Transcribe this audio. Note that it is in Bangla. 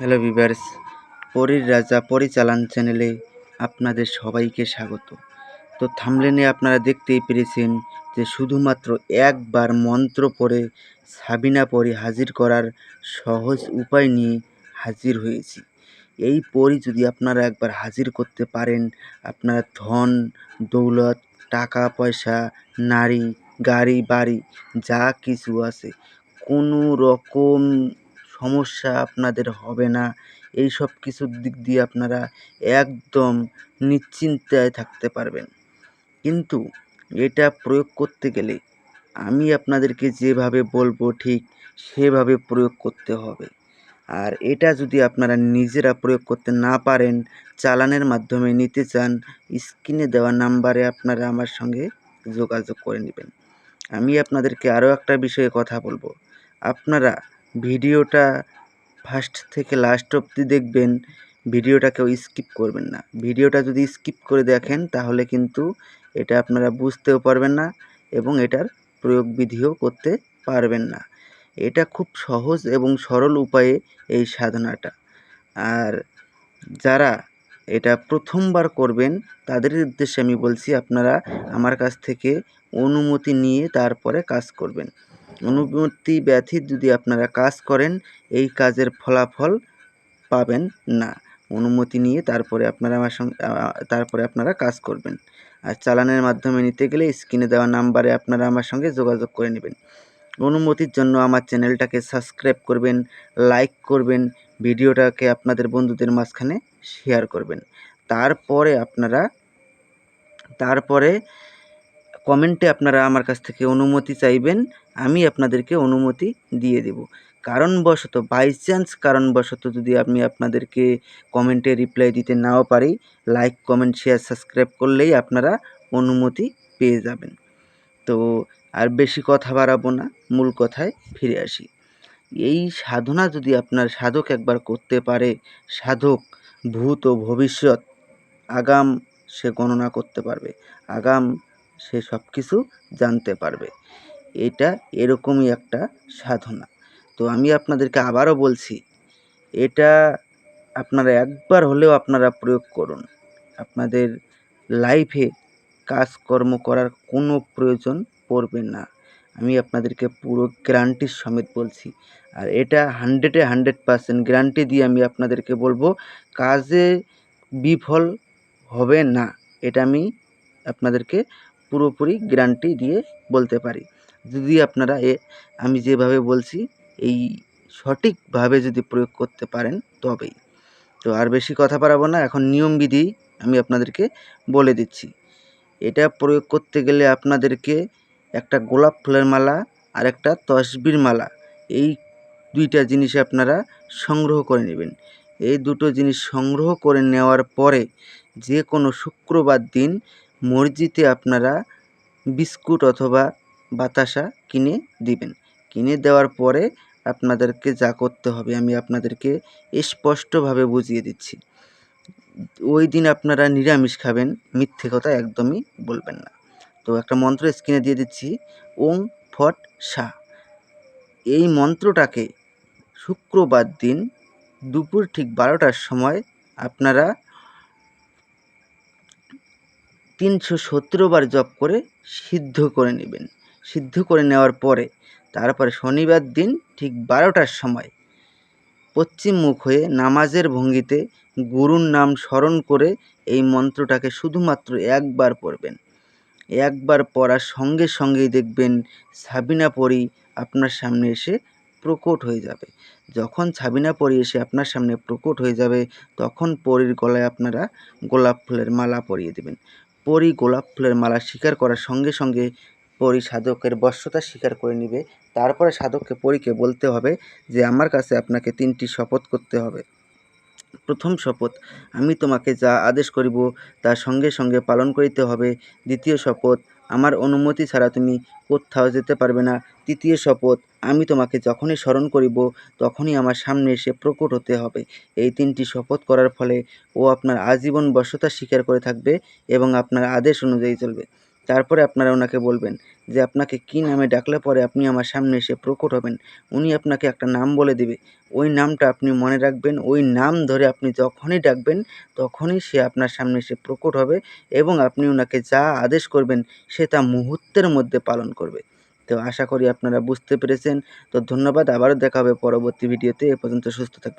হ্যালো ভিভার্স, পরীর রাজা পরিচালন চ্যানেলে আপনাদের সবাইকে স্বাগত। তো থামলেনে আপনারা দেখতেই পেরেছেন যে শুধুমাত্র একবার মন্ত্র পড়ে সাবিনা পরি হাজির করার সহজ উপায় নিয়ে হাজির হয়েছি। এই পরি যদি আপনারা একবার হাজির করতে পারেন, আপনারা ধন, দৌলত, টাকা, পয়সা, নারী, গাড়ি, বাড়ি, যা কিছু আছে, কোনো রকম সমস্যা আপনাদের হবে না। এই সব কিছুর দিক দিয়ে আপনারা একদম নিশ্চিন্তায় থাকতে পারবেন। কিন্তু এটা প্রয়োগ করতে গেলে আমি আপনাদেরকে যেভাবে বলব ঠিক সেভাবে প্রয়োগ করতে হবে। আর এটা যদি আপনারা নিজেরা প্রয়োগ করতে না পারেন, চালানের মাধ্যমে নিতে চান, স্ক্রিনে দেওয়া নাম্বারে আপনারা আমার সঙ্গে যোগাযোগ করে নেবেন। আমি আপনাদেরকে আরও একটা বিষয়ে কথা বলব। আপনারা ভিডিওটা ফার্স্ট থেকে লাস্ট অবধি দেখবেন, ভিডিওটা কেউ স্কিপ করবেন না। ভিডিওটা যদি স্কিপ করে দেখেন, তাহলে কিন্তু এটা আপনারা বুঝতেও পারবেন না এবং এটার প্রয়োগ বিধিও করতে পারবেন না। এটা খুব সহজ এবং সরল উপায়ে এই সাধনাটা। আর যারা এটা প্রথমবার করবেন, তাদের উদ্দেশ্যে আমি বলছি, আপনারা আমার কাছ থেকে অনুমতি নিয়ে তারপরে কাজ করবেন। অনুমতি ব্যতীত যদি আপনারা কাজ করেন, এই কাজের ফলাফল পাবেন না। অনুমতি নিয়ে তারপরে আপনারা আমার সঙ্গে তারপরে আপনারা কাজ করবেন। আর চালানের মাধ্যমে নিতে গেলে স্ক্রিনে দেওয়া নাম্বারে আপনারা আমার সঙ্গে যোগাযোগ করে নেবেন। অনুমতির জন্য আমার চ্যানেলটাকে সাবস্ক্রাইব করবেন, লাইক করবেন, ভিডিওটাকে আপনাদের বন্ধুদের মাঝখানে শেয়ার করবেন। তারপরে আপনারা, তারপরে কমেন্টে আপনারা আমার কাছ থেকে অনুমতি চাইবেন, আমি আপনাদেরকে অনুমতি দিয়ে দেব। কারণবশত বাই চান্স কারণবশত যদি আমি আপনাদেরকে কমেন্টে রিপ্লাই দিতে নাও পারি লাইক কমেন্ট শেয়ার সাবস্ক্রাইব করলেই আপনারা অনুমতি পেয়ে যাবেন। তো আর বেশি কথা বাড়াবো না, মূল কথায় ফিরে আসি। এই সাধনা যদি আপনার সাধক একবার করতে পারে, সাধক ভূত ও ভবিষ্যৎ, আগাম সে গণনা করতে পারবে। আগাম সে সব কিছু জানতে পারবে। এটা এরকমই একটা সাধনা। তো আমি আপনাদেরকে আবারও বলছি, এটা আপনারা একবার হলেও আপনারা প্রয়োগ করুন। আপনাদের লাইফে কাজকর্ম করার কোনো প্রয়োজন পড়বে না। আমি আপনাদেরকে পুরো গ্যারান্টির সমেত বলছি। আর এটা হান্ড্রেডে হান্ড্রেড পারসেন্ট গ্যারান্টি দিয়ে আমি আপনাদেরকে বলব, কাজে বিফল হবে না। এটা আমি আপনাদেরকে পুরোপুরি গ্যারান্টি দিয়ে বলতে পারি। যদি আপনারা এ, আমি যেভাবে বলছি, এই সঠিকভাবে যদি প্রয়োগ করতে পারেন, তবেই। তো আর বেশি কথা পারাবো না, এখন নিয়মবিধি আমি আপনাদেরকে বলে দিচ্ছি। এটা প্রয়োগ করতে গেলে আপনাদেরকে একটা গোলাপ ফুলের মালা আর একটা তসবির মালা, এই দুইটা জিনিস আপনারা সংগ্রহ করে নেবেন। এই দুটো জিনিস সংগ্রহ করে নেওয়ার পরে যে কোনো শুক্রবার দিন মসজিদে আপনারা বিস্কুট অথবা বাতাসা কিনে দিবেন। কিনে দেওয়ার পরে আপনাদেরকে যা করতে হবে, আমি আপনাদেরকে স্পষ্টভাবে বুঝিয়ে দিচ্ছি। ওই দিন আপনারা নিরামিষ খাবেন, মিথ্যে কথা একদমই বলবেন না। তো একটা মন্ত্র স্ক্রিনে দিয়ে দিচ্ছি, ওং ফট সা। এই মন্ত্রটাকে শুক্রবার দিন দুপুর ঠিক বারোটার সময় আপনারা তিনশো সতেরো বার জপ করে সিদ্ধ করে নেবেন। সিদ্ধ করে নেওয়ার পরে, তারপরে শনিবার দিন ঠিক বারোটার সময় পশ্চিম মুখ হয়ে নামাজের ভঙ্গিতে গুরুর নাম স্মরণ করে এই মন্ত্রটাকে শুধুমাত্র একবার পড়বেন। একবার পড়ার সঙ্গে সঙ্গেই দেখবেন সাবিনা পরি আপনার সামনে এসে প্রকট হয়ে যাবে। যখন ছাবিনা পরি এসে আপনার সামনে প্রকট হয়ে যাবে, তখন পরীর গলায় আপনারা গোলাপ ফুলের মালা পরিয়ে দেবেন। পরি গোলাপ ফুলের মালা স্বীকার করার সঙ্গে সঙ্গে পরী সাধকের বশ্যতা স্বীকার করে নিবে। তারপরে সাধককে পরীকে বলতে হবে যে, আমার কাছে আপনাকে তিনটি শপথ করতে হবে। প্রথম শপথ, আমি তোমাকে যা আদেশ করিব তা সঙ্গে সঙ্গে পালন করিতে হবে। দ্বিতীয় শপথ আমার অনুমতি ছাড়া তুমি কোথাও যেতে পারবে না। তৃতীয় শপথ, আমি তোমাকে যখনই স্মরণ করিব, তখনই আমার সামনে এসে প্রকট হতে হবে। এই তিনটি শপথ করার ফলে ও আপনার আজীবন বশ্যতা স্বীকার করে থাকবে এবং আপনার আদেশ অনুযায়ী চলবে। তারপরে আপনারা ওনাকে বলবেন যে আপনাকে কী নামে ডাকলে পরে আপনি আমার সামনে এসে প্রকট হবেন। উনি আপনাকে একটা নাম বলে দেবে। ওই নামটা আপনি মনে রাখবেন। ওই নাম ধরে আপনি যখনই ডাকবেন, তখনই সে আপনার সামনে এসে প্রকট হবে এবং আপনি ওনাকে যা আদেশ করবেন, সে তা মুহূর্তের মধ্যে পালন করবে। তো আশা করি আপনারা বুঝতে পেরেছেন। তো ধন্যবাদ। আবারও দেখা হবে পরবর্তী ভিডিওতে। এ পর্যন্ত সুস্থ থাকবেন।